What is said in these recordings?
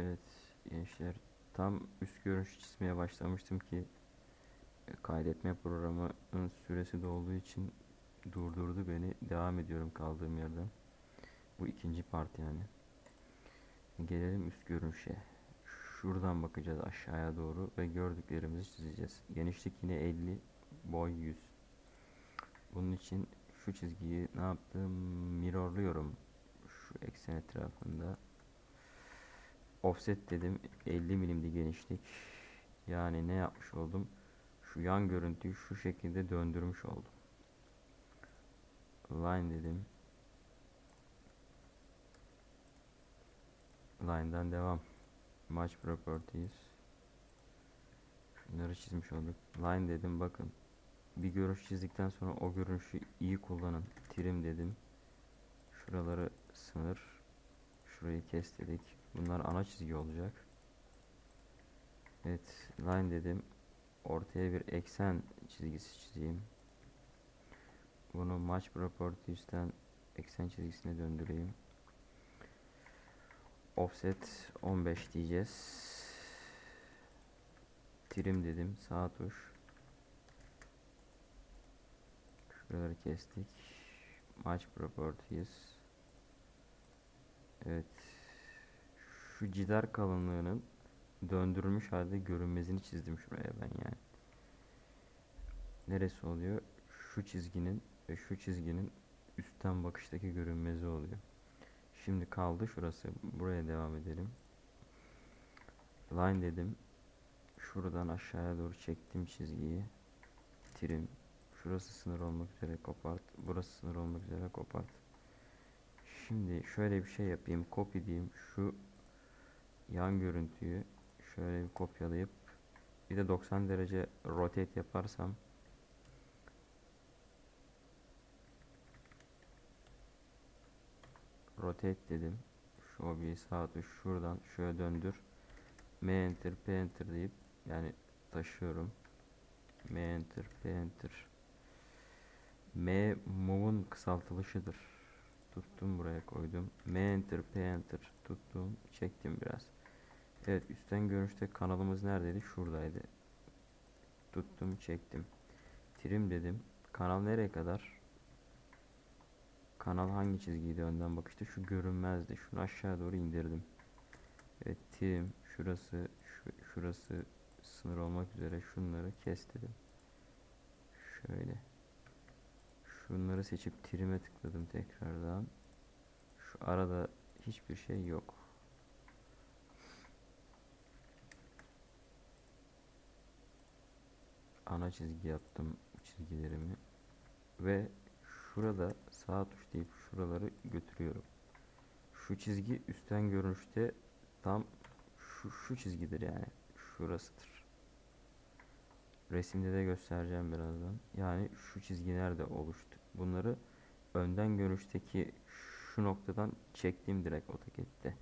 Evet gençler tam üst görünüş çizmeye başlamıştım ki e, kaydetme programının süresi dolduğu için durdurdu beni. Devam ediyorum kaldığım yerden. Bu ikinci part yani. Gelelim üst görünüşe. Şuradan bakacağız aşağıya doğru ve gördüklerimizi çizeceğiz. Genişlik yine 50, boy 100. Bunun için şu çizgiyi ne yaptım? Mirrorluyorum. Şu eksen etrafında. Offset dedim. 50 milimdi genişlik. Yani ne yapmış oldum? Şu yan görüntüyü şu şekilde döndürmüş oldum. Line dedim. Line'dan devam. Match properties. Şunları çizmiş olduk. Line dedim bakın. Bir görüş çizdikten sonra o görünüşü iyi kullanın. Trim dedim. Şuraları sınır. Şurayı kes dedik. Bunlar ana çizgi olacak. Evet, line dedim. Ortaya bir eksen çizgisi çizeyim. Bunu match properties'ten eksen çizgisine döndüreyim. Offset 15 diyeceğiz. Trim dedim. Sağ tuş. Şuraları kestik. Match properties. Evet. Şu cidar kalınlığının döndürülmüş halde görünmezini çizdim şuraya ben yani. Neresi oluyor? Şu çizginin ve şu çizginin üstten bakıştaki görünmezi oluyor. Şimdi kaldı şurası. Buraya devam edelim. Line dedim. Şuradan aşağıya doğru çektim çizgiyi. Trim. Şurası sınır olmak üzere kopart. Burası sınır olmak üzere kopart. Şimdi şöyle bir şey yapayım. Copy diyeyim. Şu yan görüntüyü şöyle bir kopyalayıp bir de 90 derece rotate yaparsam rotate dedim. Şu obiyi sağ tuş şuradan şöyle döndür. M enter P enter deyip yani taşıyorum. M enter P enter. M move'un kısaltılışıdır. Tuttum buraya koydum. M enter P enter tuttum çektim biraz. Evet üstten görünüşte kanalımız neredeydi? Şuradaydı. Tuttum çektim. Trim dedim. Kanal nereye kadar? Kanal hangi çizgiydi önden bakışta? Şu görünmezdi. Şunu aşağı doğru indirdim. Evet trim şurası şu, şurası sınır olmak üzere şunları kes dedim. Şöyle. Şunları seçip trim'e tıkladım tekrardan. Şu arada hiçbir şey yok. Ana çizgi yaptım çizgilerimi ve şurada sağ tuş deyip şuraları götürüyorum. Şu çizgi üstten görünüşte tam şu, şu çizgidir yani. Şurasıdır. Resimde de göstereceğim birazdan. Yani şu çizgi nerede oluştu? Bunları önden görünüşteki şu noktadan çektim direkt AutoCAD'de.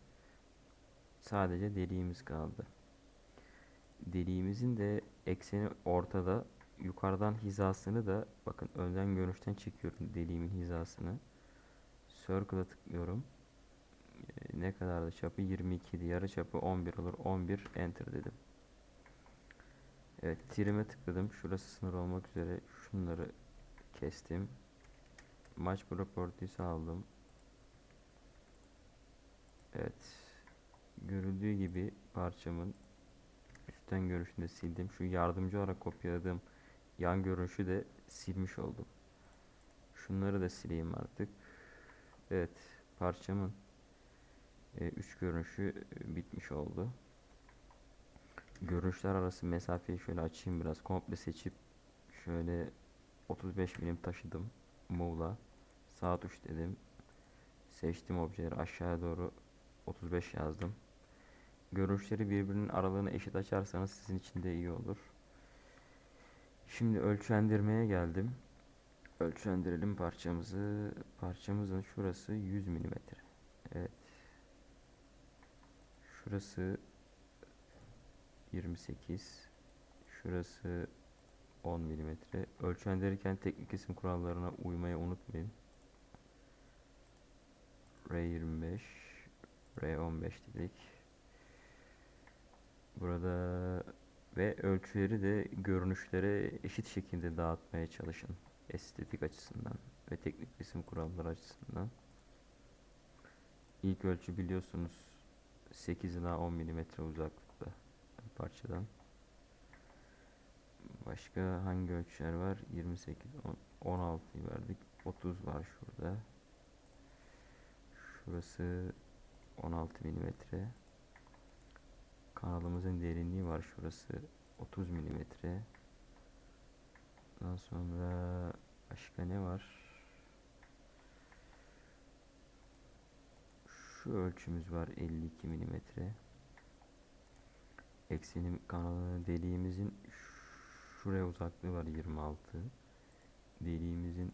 Sadece deliğimiz kaldı. Deliğimizin de ekseni ortada. Yukarıdan hizasını da bakın önden görünüşten çekiyorum deliğimin hizasını. Circle'a tıklıyorum. Ee, ne kadar da çapı 22 idi. Yarı çapı 11 olur. 11 enter dedim. Evet, trim'e tıkladım. Şurası sınır olmak üzere şunları kestim. Match properties'i aldım. Evet. Görüldüğü gibi parçamın üstten görünüşünü de sildim. Şu yardımcı olarak kopyaladığım yan görünüşü de silmiş oldum. Şunları da sileyim artık. Evet, parçamın e, üç görünüşü e, bitmiş oldu. Görünüşler arası mesafeyi şöyle açayım biraz. Komple seçip şöyle 35 milim taşıdım. Move'la. Sağ tuş dedim. Seçtim objeleri aşağıya doğru 35 yazdım. Görünüşleri birbirinin aralığını eşit açarsanız sizin için de iyi olur. Şimdi ölçendirmeye geldim. Ölçendirelim parçamızı. Parçamızın şurası 100 milimetre. Evet. Şurası 28. Şurası 10 milimetre. Ölçendirirken teknik isim kurallarına uymayı unutmayın. R25 R15 dedik. Burada ve ölçüleri de görünüşlere eşit şekilde dağıtmaya çalışın. Estetik açısından ve teknik resim kuralları açısından. İlk ölçü biliyorsunuz 8 ila 10 milimetre uzaklıkta parçadan. Başka hangi ölçüler var? 28, 10, 16'yı verdik. 30 var şurada. Şurası 16 milimetre. Kanalımızın derinliği var şurası 30 milimetre. Daha sonra başka ne var? Şu ölçümüz var 52 milimetre. Eksenim kanalı deliğimizin şuraya uzaklığı var 26. Deliğimizin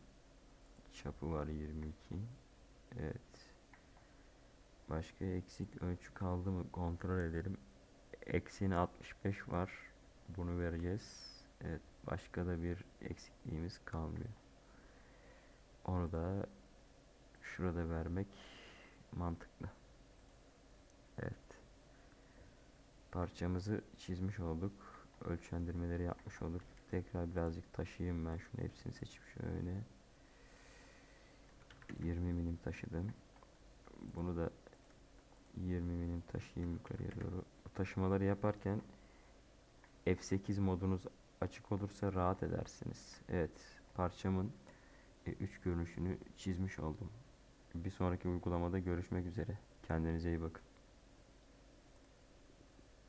çapı var 22. Evet. Başka eksik ölçü kaldı mı kontrol edelim. Ekseni 65 var. Bunu vereceğiz. Evet. Başka da bir eksikliğimiz kalmıyor. Onu da şurada vermek mantıklı. Evet. Parçamızı çizmiş olduk. Ölçendirmeleri yapmış olduk. Tekrar birazcık taşıyayım ben şunu hepsini seçip şöyle 20 milim taşıdım. Bunu da 20 milim taşıyayım yukarıya doğru. Taşımaları yaparken F8 modunuz açık olursa rahat edersiniz. Evet, parçamın 3 görünüşünü çizmiş oldum. Bir sonraki uygulamada görüşmek üzere. Kendinize iyi bakın.